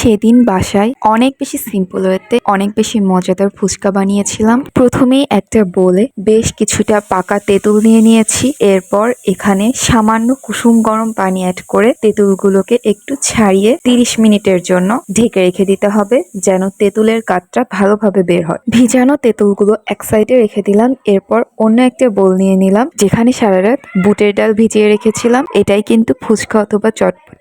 সেদিন বাসায় অনেক বেশি সিম্পল ওয়েতে অনেক বেশি মজাদার ফুচকা বানিয়েছিলাম। প্রথমেই একটা বলে বেশ কিছুটা পাকা তেঁতুল নিয়ে নিয়েছি। এরপর এখানে সামান্য কুসুম গরম পানি অ্যাড করে তেঁতুলগুলোকে একটু ছাড়িয়ে তিরিশ মিনিটের জন্য ঢেকে রেখে দিতে হবে, যেন তেঁতুলের কাঠটা ভালোভাবে বের হয়। ভিজানো তেঁতুলগুলো এক সাইডে রেখে দিলাম, এরপর অন্য একটা বোল নিয়ে নিলাম, যেখানে সারা রাত বুটের ডাল ভিজিয়ে রেখেছিলাম। এটাই কিন্তু ফুচকা অথবা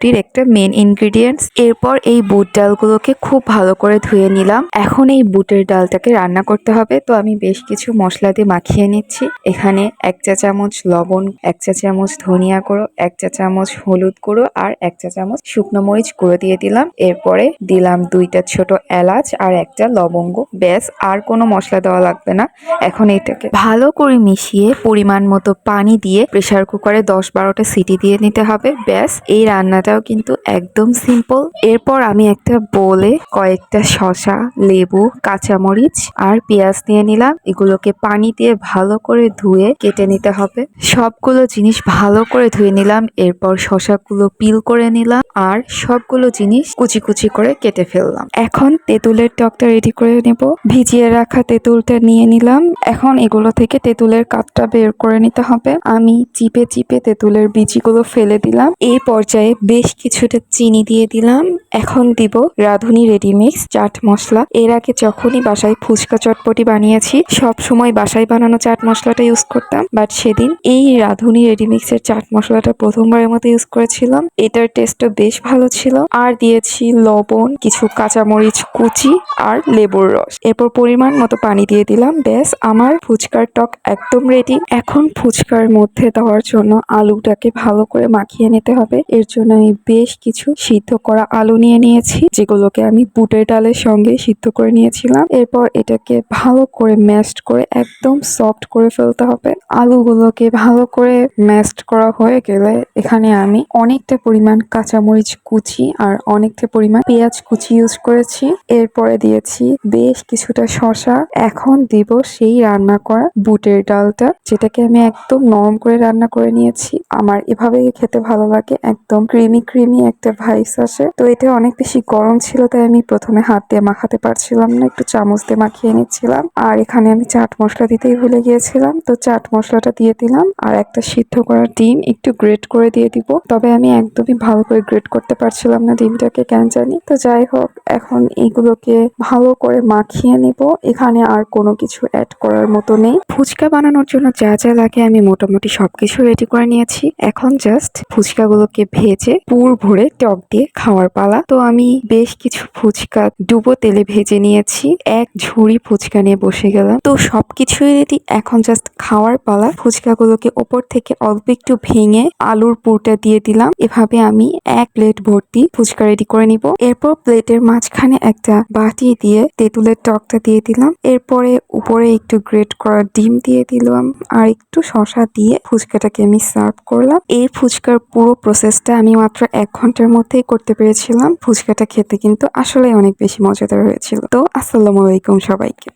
চটপটির একটা মেন ইনগ্রিডিয়েন্টস এরপর এই বুট ডালগুলোকে খুব ভালো করে ধুয়ে নিলাম। এখন এই বুটের ডালটাকে রান্না করতে হবে। তো আমি বেশ কিছু মশলা দিয়ে মাখিয়ে নিচ্ছি। এখানে এক চা চামচ লবণ, এক চা চামচ ধনিয়া গুঁড়ো, এক চা চামচ হলুদ গুঁড়ো আর এক চা চামচ শুকনো মরিচ গুঁড়ো দিয়ে দিলাম। এরপরে দিলাম দুইটা ছোট এলাচ আর একটা লবঙ্গ। ব্যাস, আর কোনো মশলা দেওয়া লাগবে না। এখন এটাকে ভালো করে মিশিয়ে পরিমাণ মতো পানি দিয়ে প্রেসার কুকারে দশ বারোটা সিটি দিয়ে নিতে হবে। ব্যাস, এই রান্নাটাও কিন্তু একদম সিম্পল এরপর আমি একটা বোলে কয়েকটা শশা লেবু, কাঁচামরিচ আর পেঁয়াজ নিয়ে নিলাম। এগুলোকে পানি দিয়ে ভালো করে ধুয়ে কেটে নিতে হবে। সবগুলো জিনিস ভালো করে ধুয়ে নিলাম। এরপর শসাগুলো পিল করে নিলাম আর সবগুলো জিনিস কুচি কুচি করে কেটে ফেললাম। এখন তেঁতুলের টকটা রেডি করে নেব। ভিজিয়ে রাখা তেঁতুলটা নিয়ে নিলাম। এখন এগুলো থেকে তেঁতুলের কাপটা বের করে নিতে হবে। আমি চিপে চিপে তেঁতুলের বিচিগুলো ফেলে দিলাম। এই পর্যায়ে বেশ কিছুটা চিনি দিয়ে দিলাম। এখন দিব রাঁধুনি রেডিমিক্স চাট মশলা। এর আগে যখনই বাসায় ফুচকা চটপটি বানিয়েছি, সব সময় বাসায় বানানো চাট মশলাটা ইউজ করতাম। বাট সেদিন এই রাঁধুনি রেডিমিক্সের চাট মশলাটা প্রথমবারের মতো ইউজ করেছিলাম। এটার টেস্টও বেশ ভালো ছিল। আর দিয়েছি লবণ, কিছু কাঁচামরিচ কুচি আর লেবুর রস। এরপর পরিমাণ মতো পানি দিয়ে দিলাম। ব্যাস, আমার ফুচকার টক একদম রেডি এখন ফুচকার মধ্যে দেওয়ার জন্য আলুটাকে ভালো করে মাখিয়ে নিতে হবে। এর জন্য আমি বেশ কিছু সিদ্ধ করা আলু নিয়ে নিয়েছি, যেগুলোকে আমি বুটের ডালের সঙ্গে সিদ্ধ করে নিয়েছিলাম। এরপর এটাকে ভালো করে ম্যাশড করে একদম সফট করে ফেলতে হবে। আলুগুলোকে ভালো করে ম্যাশড করা হয়ে গেলে এখানে আমি অনেকটা পরিমাণ কাঁচামরিচ কুচি আর অনেকটা পরিমাণ পেঁয়াজ কুচি ইউজ করেছি। এরপরে দিয়েছি বেশ কিছুটা শশা এখন দিব সেই রান্না করা বুটের ডালটা, যেটাকে আমি একদম নরম করে রান্না করে নিয়েছি। আমার এভাবে খেতে ভালো লাগে, একদম ক্রিমি ক্রিমি একটা ভাইস আসে। তো এটা অনেক বেশি গরম ছিল, তাই আমি প্রথমে হাত দিয়ে মাখাতে পারছিলাম না, একটু চামচ দিয়ে মাখিয়ে নিচ্ছিলাম। আর এখানে আমি চাট মশলা দিতেই ভুলে গিয়েছিলাম, তো চাট মশলাটা দিয়ে দিলাম। আর একটা সিদ্ধ করা ডিম একটু গ্রেট করে দিয়ে দিব। তবে আমি একদমই ভালো করে গ্রেট করতে পারছিলাম না ডিমটাকে, কেন জানি? তো যাই হোক, এখন এগুলোকে ভালো করে মাখিয়ে নিব। এখানে আর কোনো কিছু অ্যাড করার মতো নেই। ফুচকা বানানোর জন্য যা যা লাগে আমি মোটামুটি সবকিছু রেডি করে নিয়েছি। এখন জাস্ট ফুচকাগুলোকে ভেজে পুর ভরে টক দিয়ে খাওয়ার পালা। তো আমি বেশ কিছু ফুচকা ডুবো তেলে ভেজে নিয়েছি। এক ঝুড়ি ফুচকা নিয়ে বসে গেলাম। তো সবকিছুই রেডি এখন জাস্ট খাওয়ার পালা। ফুচকাগুলোকে ওপর থেকে অল্প একটু ভেঙে আলুর পুরটা দিয়ে দিলাম। এভাবে আমি এক প্লেট ভর্তি ফুচকা রেডি করে নিব। এরপর প্লেটের মাঝখানে একটা বাটি দিয়ে তেঁতুলের টকটা দিয়ে দিলাম। এরপরে উপরে একটু গ্রেট করা ডিম দিয়ে দিলাম। আর একটু শশা দিয়ে ফুচকাটাকে আমি সার্ভ করলাম। এই ফুচকার পুরো প্রসেসটা আমি মাত্র এক ঘণ্টার মধ্যেই করতে পেরেছিলাম। ফুচকাটা খেতে কিন্তু আসলে অনেক বেশি মজাদার হয়েছিল। তো, আসসালামু আলাইকুম সবাইকে।